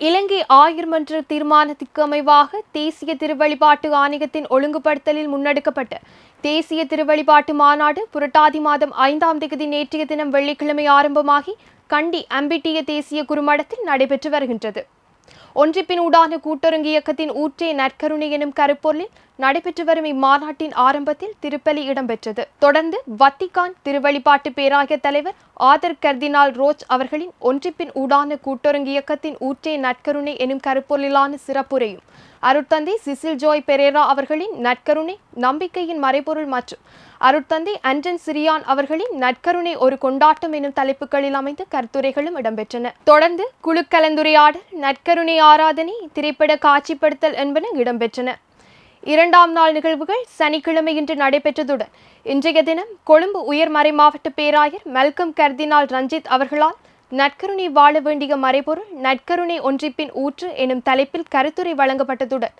இலங்கை ஆயுர்மன்ற தீர்மானத்திற்கு அமைவாக தேசிய திருவழிபாட்டு ஆணையத்தின் ஒழுங்குபடுத்தலில் முன்னெடுக்கப்பட்ட தேசிய திருவழிபாட்டு மாநாடு புரட்டாதி மாதம் ஐந்தாம் தேதி நேற்றைய தினம் வெள்ளிக்கிழமை ஆரம்பமாகி கண்டி அம்பிட்டிய தேசிய குறுமடத்தில் நடைபெற்று வருகின்றது. ஒன்றிப்பினூடான கூட்டுறங்கு இயக்கத்தின் ஊற்றே நற்கருணை எனும் கருப்பொருளில் நடைபெற்று வரும் இம்மாநாட்டின் ஆரம்பத்தில் திருப்பலி இடம்பெற்றது. தொடர்ந்து வத்திகான் திருவழிபாட்டு பேராய தலைவர் ஆதர் கர்தினால் ரோச் அவர்களின் ஒன்றிப்பின் ஊடான கூட்டரங்கு இயக்கத்தின் ஊற்றே நற்கருணை எனும் கருப்பொருளிலான சிறப்புரையும் அருட்தந்தை சிசில் ஜோய் பெரேரா அவர்களின் நற்கருணை நம்பிக்கையின் மறைபொருள் மற்றும் அருட்தந்தை அண்டன் சிரியான் அவர்களின் நற்கருணை ஒரு கொண்டாட்டம் எனும் தலைப்புகளில் அமைந்த கருத்துரைகளும் இடம்பெற்றன. தொடர்ந்து குழு கலந்துரையாடல் நற்கருணை ஆராதனை திரைப்பட காட்சிப்படுத்தல் என்பன இடம்பெற்றன. இரண்டாம் நாள் நிகழ்வுகள் சனிக்கிழமை இன்று நடைபெற்றதுடன் இன்றைய தினம் கொழும்பு உயர் மறைமாவட்ட பேராயர் மல்கம் கர்தினால் ரஞ்சித் அவர்களால் நற்கருணை வாழ வேண்டிய மறைபொருள் நற்கருணை ஒன்றிப்பின் ஊற்று எனும் தலைப்பில் கருத்துரை வழங்கப்பட்டதுடன்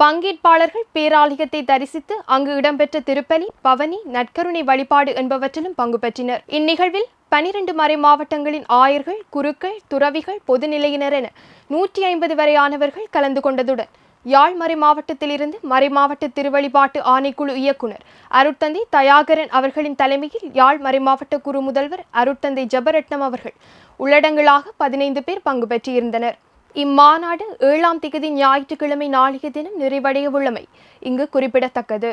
பங்கேற்பாளர்கள் பேராலயத்தை தரிசித்து அங்கு இடம்பெற்ற திருப்பலி பவனி நற்கருணை வழிபாடு என்பவற்றிலும் பங்கு பெற்றினர். இந்நிகழ்வில் பனிரெண்டு மறை மாவட்டங்களின் ஆயர்கள் குருக்கள் துறவிகள் பொதுநிலையினர் என நூற்றி ஐம்பது வரையானவர்கள் கலந்து கொண்டதுடன் யாழ் மறைமாவட்டத்திலிருந்து மாவட்டத்திலிருந்து திருவழிபாட்டு ஆணைக்குழு இயக்குனர் அருட்தந்தை தயாகரன் அவர்களின் தலைமையில் யாழ் மறைமாவட்ட குரு முதல்வர் அருட்தந்தை ஜபரட்னம் அவர்கள் உள்ளடங்களாக பதினைந்து பேர் பங்கு பெற்றிருந்தனர். இம்மாநாடு ஏழாம் திகதி ஞாயிற்றுக்கிழமை நாளைய தினம் நிறைவடைய உள்ளமை இங்கு குறிப்பிடத்தக்கது.